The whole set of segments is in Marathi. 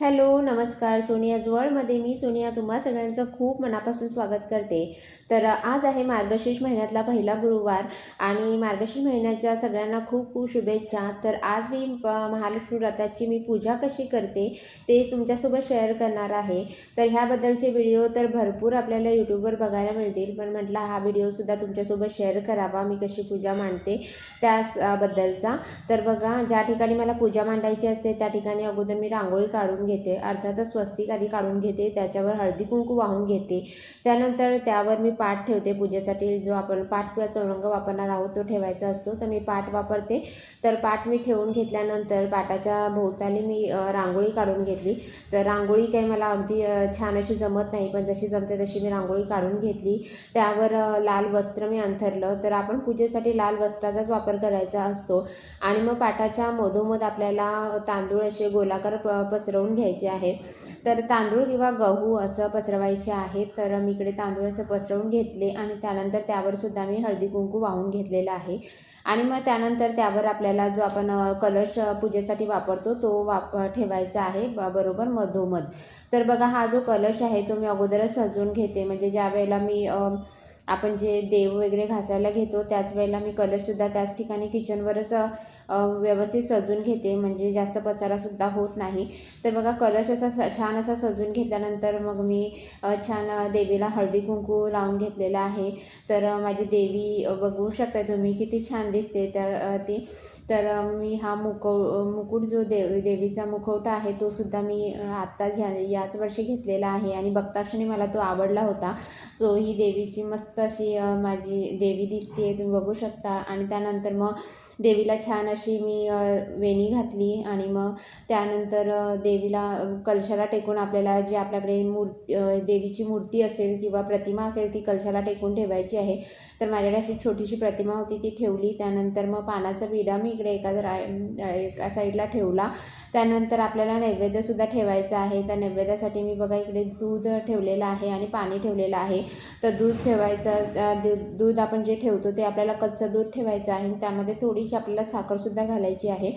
हॅलो नमस्कार. सोनियाज वर्ल्डमध्ये मी सोनिया तुम्हा सगळ्यांचं खूप मनापासून स्वागत करते. तर आज आहे मार्गशीर्ष महिन्यातला पहिला गुरुवार आणि मार्गशीर्ष महिन्याच्या सगळ्यांना खूप खूप शुभेच्छा. तर आज मी महालक्ष्मी व्रताची मी पूजा कशी करते ते तुमच्यासोबत शेअर करणार आहे. तर ह्याबद्दलचे व्हिडिओ तर भरपूर आपल्याला यूट्यूबवर बघायला मिळतील पण म्हटलं हा व्हिडिओसुद्धा तुमच्यासोबत शेअर करावा मी कशी पूजा मांडते त्याबद्दलचा तर बघा ज्या ठिकाणी मला पूजा मांडायची असते त्या ठिकाणी अगोदर मी रांगोळी काढून घेते अर्थातच स्वस्तिक आधी काढून घेते त्याच्यावर हळदी कुंकू वाहून घेते. त्यानंतर त्यावर मी पाठ ठेवते पूजेसाठी. जो आपण पाठ किंवा चौरंग वापरणार आहोत तो ठेवायचा असतो. तर मी पाठ वापरते. तर पाठ मी ठेवून घेतल्यानंतर पाटाच्या भोवताली मी रांगोळी काढून घेतली. तर रांगोळी काही मला अगदी छान अशी जमत नाही पण जशी जमते तशी मी रांगोळी काढून घेतली. त्यावर लाल वस्त्र मी अंथरलं. तर आपण पूजेसाठी लाल वस्त्राचाच वापर करायचा असतो. आणि मग पाटाच्या मधोमध आपल्याला तांदूळ असे गोलाकार प पसरवून घ्यायचे आहेत. तर तांदूळ किंवा गहू असं पसरवायचे आहेत तर मी इकडे तांदूळ असं पसरवून घेतले आणि त्यानंतर त्यावर सुद्धा मी हळदी कुंकू वाहून घेतलेला आहे. आणि मग त्यानंतर त्यावर आपल्याला जो आपण कलश पूजेसाठी वापरतो तो वाप ठेवायचा आहे ब बरोबर मधोमध. तर बघा हा जो कलश आहे तो मी अगोदरच सजवून घेते. म्हणजे ज्या वेळेला मी आपण जे देव वगैरे घासायला घेतो त्याच वेळेला मी कलशसुद्धा त्याच ठिकाणी किचनवरच व्यवस्थित सजून घेते. म्हणजे जास्त पसारासुद्धा होत नाही. तर बघा कलश असा छान असा सजून घेतल्यानंतर मग मी छान देवीला हळदी कुंकू लावून घेतलेला आहे. तर माझी देवी बघू शकता तुम्ही किती छान दिसते तर ती. तर मी हा मुकव मुकुट जो देव देवीचा मुखवटा आहे तो सुद्धा मी आत्ता घ्या याच वर्षी घेतलेला आहे. आणि बघताक्षणी मला तो आवडला होता. सो ही देवीची मस्त अशी माझी देवी दिसते तुम्ही बघू शकता. आणि त्यानंतर मग देवीला छान अशी मी वेणी घातली आणि मग त्यानंतर देवीला कलशाला टेकून आपल्याला जी आपल्याकडे मूर्ती देवीची मूर्ती असेल किंवा प्रतिमा असेल ती कलशाला टेकून ठेवायची आहे. तर माझ्याकडे अशी छोटीशी प्रतिमा होती ती ठेवली. त्यानंतर मग पानाचा विडा मी इकडे एका रा एका साईडला ठेवला. त्यानंतर आपल्याला नैवेद्यसुद्धा ठेवायचा आहे. त्या नैवेद्यासाठी मी बघा इकडे दूध ठेवलेलं आहे आणि पाणी ठेवलेलं आहे. तर दूध ठेवायचं दूध आपण जे ठेवतो ते आपल्याला कच्चं दूध ठेवायचं आहे. आणि त्यामध्ये थोडीशी आपल्याला साखरसुद्धा घालायची आहे.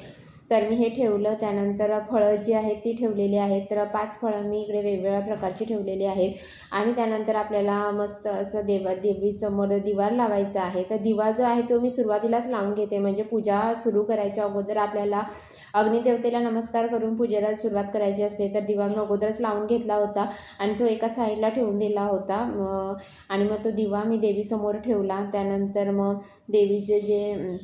तर मी हे ठेवलं. त्यानंतर फळं जी आहेत ती ठेवलेली आहेत. तर पाच फळं मी इकडे वेगवेगळ्या प्रकारची ठेवलेली आहेत. आणि त्यानंतर आपल्याला मस्त असं देवा देवीसमोर दिवा लावायचा आहे. तर दिवा जो आहे तो मी सुरुवातीलाच लावून घेते. म्हणजे पूजा सुरू करायच्या अगोदर आपल्याला अग्निदेवतेला नमस्कार करून पूजेला सुरुवात करायची असते. तर दिवा मी अगोदरच लावून घेतला होता आणि तो एका साईडला ठेवून दिला होता. आणि मग तो दिवा मी देवीसमोर ठेवला. त्यानंतर मग देवीचे जे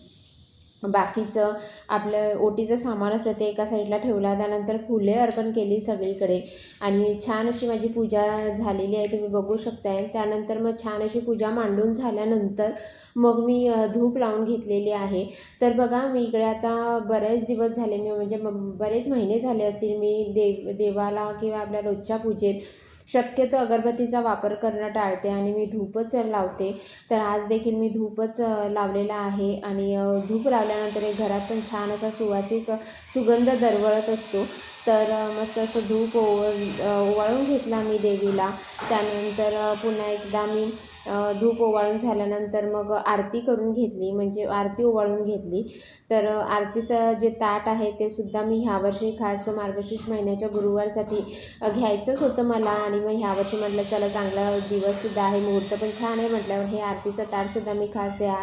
बाकीचं आपलं ओटीचं सामान असतं ते एका साईडला ठेवला त्यानंतर फुले अर्पण केली सगळीकडे. आणि छान अशी माझी पूजा झालेली आहे तुम्ही बघू शकताय. त्यानंतर मग छान अशी पूजा मांडून झाल्यानंतर मग मी धूप लावून घेतलेली आहे. तर बघा मी इकडे आता बरेच दिवस झाले मी म्हणजे बरेच महिने झाले असतील मी देव देवाला किंवा आपल्या रोजच्या पूजेत. शक्यतो अगरबत्तीचा वापर करणं टाळते आणि मी धूपच लावते. तर आज देखील मी धूपच लावलेला आहे आणि धूप लावल्यानंतर एक घरात पण छान असा सुवासिक सुगंध दरवळत असतो. तर मस्त असं धूप ओवळ ओवाळून घेतला मी देवीला. त्यानंतर पुन्हा एकदा मी धूप ओवाळून झाल्यानंतर मग आरती करून घेतली म्हणजे आरती ओवाळून घेतली. तर आरतीचं जे ताट आहे ते सुद्धा मी ह्यावर्षी खास मार्गशीर्ष महिन्याच्या गुरुवारसाठी घ्यायचंच होतं मला. आणि मग ह्यावर्षी म्हटलं चला चांगला दिवससुद्धा आहे मुहूर्त पण छान आहे म्हटल्यावर हे आरतीचं ताटसुद्धा मी खास त्या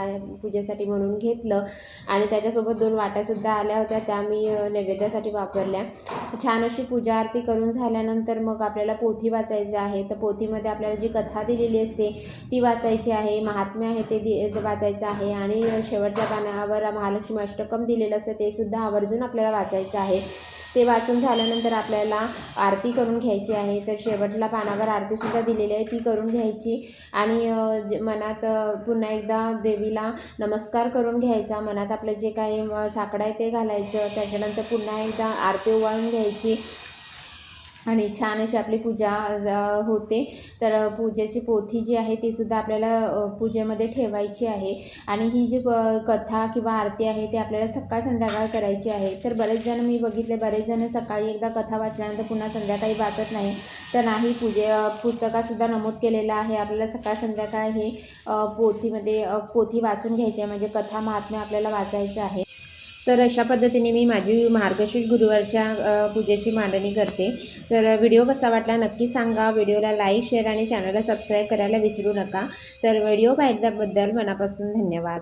पूजेसाठी म्हणून घेतलं. आणि त्याच्यासोबत दोन वाट्यासुद्धा आल्या होत्या त्या मी नैवेद्यासाठी वापरल्या. छान अशी पूजा आरती करून झाल्यानंतर मग आपल्याला पोथी वाचायचं आहे. तर पोथीमध्ये आपल्याला जी कथा दिलेली असते ती वाचायची आहे महात्म्य आहे ते दि वाचायचं आहे आणि शेवटच्या पानावर महालक्ष्मी अष्टकम दिलेलं असतं ते सुद्धा आवर्जून आपल्याला वाचायचं आहे. ते वाचून झाल्यानंतर आपल्याला आरती करून घ्यायची आहे. तर शेवटला पानावर आरतीसुद्धा दिलेली आहे. ती करून घ्यायची आणि जे- मनात पुन्हा एकदा देवीला नमस्कार करून घ्यायचा. मनात आपलं जे काही साकडं आहे ते घालायचं. त्याच्यानंतर पुन्हा एकदा आरती ओवाळून घ्यायची. आणि छान अशी आपली पूजा होते. तर पूजेची पोथी जी आहे ती सुद्धा आपल्याला पूजेमध्ये ठेवायची आहे. आणि ही जी कथा किंवा आरती आहे ती आपल्याला सकाळ संध्याकाळ करायची आहे. तर बरेच जण मी बघितले बरेच जण सकाळी एकदा कथा वाचल्यानंतर पुन्हा संध्याकाळी वाचत नाही. तर नाही पूजे अ, पुस्तकातसुद्धा नमूद केलेलं आहे. आपल्याला सकाळ संध्याकाळ हे पोथीमध्ये पोथी वाचून घ्यायची आहे. म्हणजे कथा महात्म्य आपल्याला वाचायचं आहे. तर अशा पद्धतीने मी माझी मार्गशीर्ष गुरुवारच्या पूजेची मांडणी करते. तर व्हिडिओ कसा वाटला नक्की सांगा. व्हिडिओला लाईक शेअर आणि चॅनलला सबस्क्राईब करायला विसरू नका. तर व्हिडिओ पाहिल्याबद्दल मनापासून धन्यवाद.